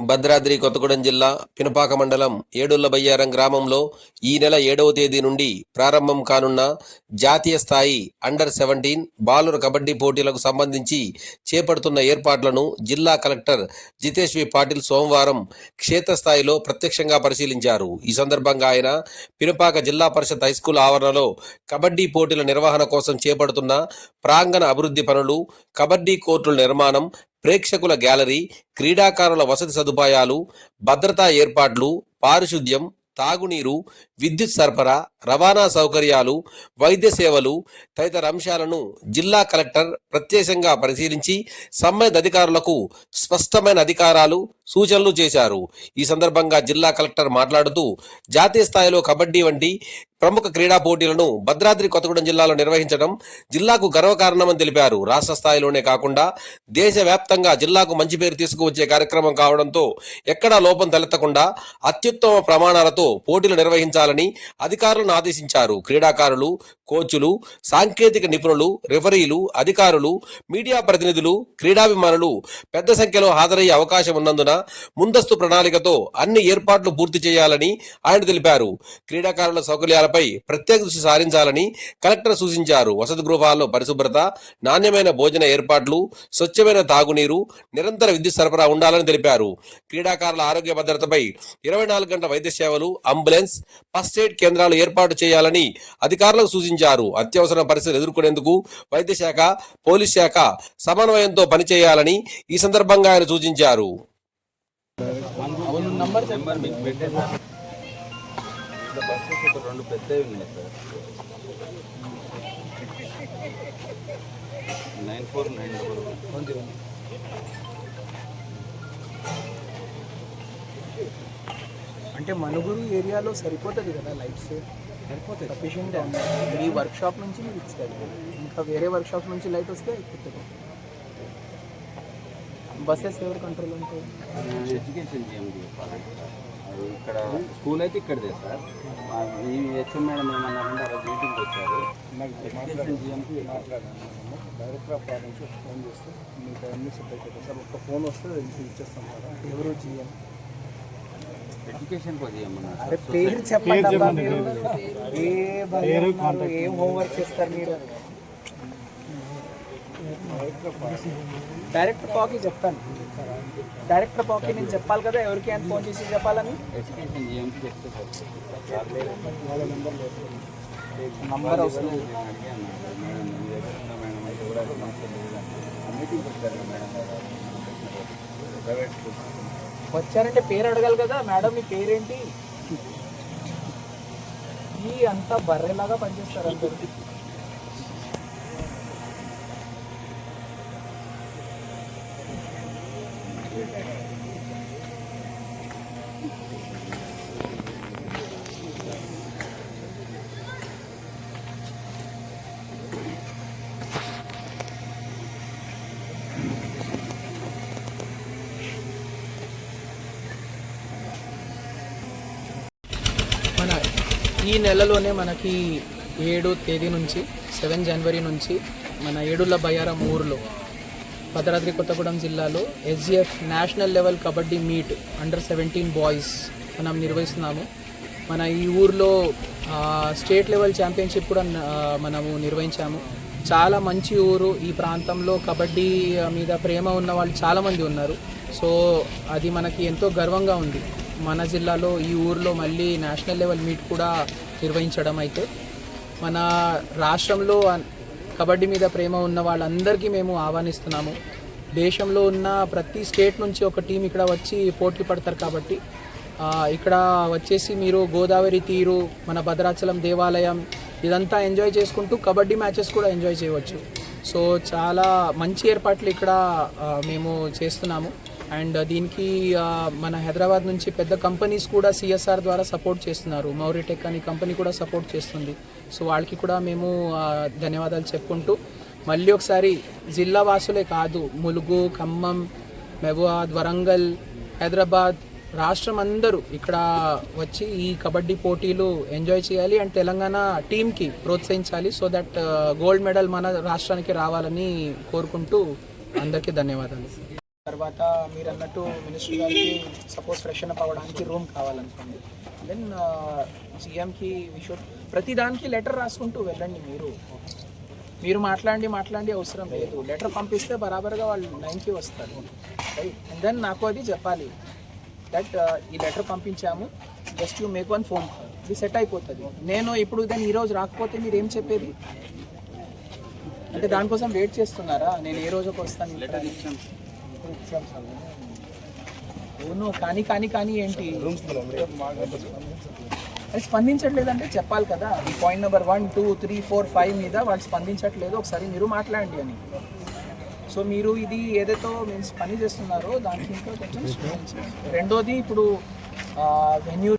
భద్రాద్రి కొత్తగూడెం జిల్లా పినపాక మండలం ఏడుల్లబయ్యారం గ్రామంలో ఈ నెల ఏడవ తేదీ నుండి ప్రారంభం కానున్న జాతీయ స్థాయి అండర్ సెవెంటీన్ బాలుర కబడ్డీ పోటీలకు సంబంధించి చేపడుతున్న ఏర్పాట్లను జిల్లా కలెక్టర్ జితేష్ వి పాటిల్ సోమవారం క్షేత్రస్థాయిలో ప్రత్యక్షంగా పరిశీలించారు. ఈ సందర్భంగా ఆయన పినపాక జిల్లా పరిషత్ హైస్కూల్ ఆవరణలో కబడ్డీ పోటీల నిర్వహణ కోసం చేపడుతున్న ప్రాంగణ అభివృద్ధి పనులు కబడ్డీ కోర్టుల నిర్మాణం ప్రేక్షకుల గ్యాలరీ క్రీడాకారుల వసతి సదుపాయాలు భద్రతా ఏర్పాట్లు పారిశుద్ధ్యం తాగునీరు విద్యుత్ సరఫరా రవాణా సౌకర్యాలు వైద్య సేవలు తదితర అంశాలను జిల్లా కలెక్టర్ ప్రత్యేకంగా పరిశీలించి సంబంధిత అధికారులకు స్పష్టమైన అధికారాలు సూచనలు చేశారు. ఈ సందర్భంగా జిల్లా కలెక్టర్ మాట్లాడుతూ జాతీయ స్థాయిలో కబడ్డీ వంటి ప్రముఖ క్రీడా పోటీలను భద్రాద్రి కొత్తగూడెం జిల్లాలో నిర్వహించడం జిల్లాకు గర్వకారణమని తెలిపారు. రాష్ట్ర స్థాయిలోనే కాకుండా దేశవ్యాప్తంగా జిల్లాకు మంచి పేరు తీసుకువచ్చే కార్యక్రమం కావడంతో ఎక్కడా లోపం తలెత్తకుండా అత్యుత్తమ ప్రమాణాలతో పోటీలు నిర్వహించాలని అధికారులను ఆదేశించారు. క్రీడాకారులు కోచ్లు సాంకేతిక నిపుణులు రిఫరీలు అధికారులు మీడియా ప్రతినిధులు క్రీడాభిమానులు పెద్ద సంఖ్యలో హాజరయ్యే అవకాశం ఉన్నందున ముందస్తు ప్రణాళికతో అన్ని ఏర్పాట్లు పూర్తి చేయాలని ఆయన తెలిపారు. క్రీడాకారుల సౌకర్యాలపై ప్రత్యేక దృష్టి సారించాలని కలెక్టర్ సూచించారు. వసతి గృహాల్లో పరిశుభ్రత నాణ్యమైన భోజన ఏర్పాట్లు స్వచ్ఛమైన తాగునీరు నిరంతర విద్యుత్ సరఫరా ఉండాలని తెలిపారు. క్రీడాకారుల ఆరోగ్య భద్రతపై ఇరవై నాలుగు గంటల వైద్య సేవలు అంబులెన్స్ ఫస్ట్ కేంద్రాలు ఏర్పాటు చేయాలని అధికారులకు సూచించారు. అత్యవసర పరిస్థితులు ఎదుర్కొనేందుకు వైద్య శాఖ పోలీస్ శాఖ సమన్వయంతో పనిచేయాలని ఈ సందర్భంగా ఆయన సూచించారు. నైన్ ఫోర్ నైన్ డబల్ అంటే మనుగురు ఏరియాలో సరిపోతుంది కదా లైట్స్? సరిపోతుంది. సఫిషియెంట్ మీ వర్క్ షాప్ నుంచి మీకు ఇస్తారు ఇంకా వేరే వర్క్ షాప్ నుంచి లైట్ వస్తే అయిపోతుంది. బస్సెస్ ఎవరు కంట్రోల్ ఉంటాయి ఎడ్యుకేషన్ ఇక్కడ స్కూల్ అయితే ఇక్కడదే సార్. ఆ, ఈ హెచ్ఎం మేడం ఏమన్నారంటే రోజు మీటింగ్కి వచ్చారు. ఎడ్యుకేషన్ జిఎంకి డైరెక్టర్ ఆఫ్ నుంచి ఫోన్ చేస్తే మీకు అన్ని సెట్ అయిపోతుంది సార్ ఒక ఫోన్ వస్తే ఇచ్చేస్తాం కదా. ఎవరు జిఎం అరే పేరు చెప్పండి అబ్బా మీరు ఏ భయం ఉన్నారు, ఏం హోంవర్క్ చేస్తారు మీరు డైరెక్టర్ పాకి చెప్తాను డైరెక్టర్ పాకి నేను చెప్పాలి కదా ఎవరికి అని ఫోన్ చేసి చెప్పాలని ఎడ్యుకేషన్ జిఎంకి చెప్తే సార్ వాళ్ళ నెంబర్ నంబర్ అవసరం అడిగాను మేడం మీ దగ్గర ఉందా మేడం అయితే కూడా సమస్య లేదు మీటింగ్ వచ్చారు మేడం ప్రైవేట్ స్కూల్ వచ్చారంటే పేరు అడగాలి కదా. మేడం మీ పేరేంటి? ఈ అంతా బర్రెలాగా పనిచేస్తారు అందరు. ఈ నెలలోనే మనకి ఏడు తేదీ నుంచి సెవెన్ జనవరి నుంచి మన ఏడుల బయ్యారం ఊర్లో భద్రాద్రి కొత్తగూడెం జిల్లాలో SGF national level kabaddi meet under seventeen boys మనం నిర్వహిస్తున్నాము. మన ఈ ఊర్లో స్టేట్ లెవెల్ ఛాంపియన్షిప్ కూడా మనము నిర్వహించాము. చాలా మంచి ఊరు. ఈ ప్రాంతంలో కబడ్డీ మీద ప్రేమ ఉన్న వాళ్ళు చాలామంది ఉన్నారు. సో అది మనకి ఎంతో గర్వంగా ఉంది. మన జిల్లాలో ఈ ఊర్లో మళ్ళీ నేషనల్ లెవెల్ మీట్ కూడా నిర్వహించడం అయితే మన రాష్ట్రంలో కబడ్డీ మీద ప్రేమ ఉన్న వాళ్ళందరికీ మేము ఆహ్వానిస్తున్నాము. దేశంలో ఉన్న ప్రతి స్టేట్ నుంచి ఒక టీం ఇక్కడ వచ్చి పోటీ పడతారు కాబట్టి ఇక్కడ వచ్చేసి మీరు గోదావరి తీరు మన భద్రాచలం దేవాలయం ఇదంతా ఎంజాయ్ చేసుకుంటూ కబడ్డీ మ్యాచెస్ కూడా ఎంజాయ్ చేయవచ్చు. సో చాలా మంచి ఏర్పాట్లు ఇక్కడ మేము చేస్తున్నాము. అండ్ దీనికి మన హైదరాబాద్ నుంచి పెద్ద కంపెనీస్ కూడా సిఎస్ఆర్ ద్వారా సపోర్ట్ చేస్తున్నారు. మౌరిటెక్ అనే కంపెనీ కూడా సపోర్ట్ చేస్తుంది. సో వాళ్ళకి కూడా మేము ధన్యవాదాలు చెప్పుకుంటూ మళ్ళీ ఒకసారి జిల్లా వాసులే కాదు ములుగు ఖమ్మం మహబూబాద్ వరంగల్ హైదరాబాద్ రాష్ట్రం అందరూ ఇక్కడ వచ్చి ఈ కబడ్డీ పోటీలు ఎంజాయ్ చేయాలి అండ్ తెలంగాణ టీంకి ప్రోత్సహించాలి సో దట్ గోల్డ్ మెడల్ మన రాష్ట్రానికి రావాలని కోరుకుంటూ అందరికీ ధన్యవాదాలు. తర్వాత మీరు అన్నట్టు మినిస్టర్ గారికి సపోజ్ ఫ్రెష్ అప్ అవ్వడానికి రూమ్ కావాలనుకోండి దెన్ సీఎంకి విషుడ్ ప్రతి దానికి లెటర్ రాసుకుంటూ వెళ్ళండి మీరు. మీరు మాట్లాడి మాట్లాడి అవసరం లేదు. లెటర్ పంపిస్తే బరాబర్గా వాళ్ళు నైన్కి వస్తారు. రైట్ అండ్ దెన్ నాకు అది చెప్పాలి. దట్ uh, ఈ letter పంపించాము. Just you make one phone call ఇది సెట్ అయిపోతుంది. నేను ఇప్పుడు దాన్ని ఈరోజు రాకపోతే మీరు ఏం చెప్పేది? అంటే దానికోసం వెయిట్ చేస్తున్నారా? నేను ఏ రోజుకి వస్తాను? లెటర్ అవును కానీ కానీ కానీ ఏంటి? అది స్పందించట్లేదంటే చెప్పాలి కదా. ఈ point number one two three four five మీద వాళ్ళు స్పందించట్లేదు. ఒకసారి మీరు మాట్లాడండి అని. సో మీరు ఇది ఏదైతే మీన్స్ పని చేస్తున్నారో దానికి ఇంకా కొంచెం రెండోది ఇప్పుడు వెన్యూ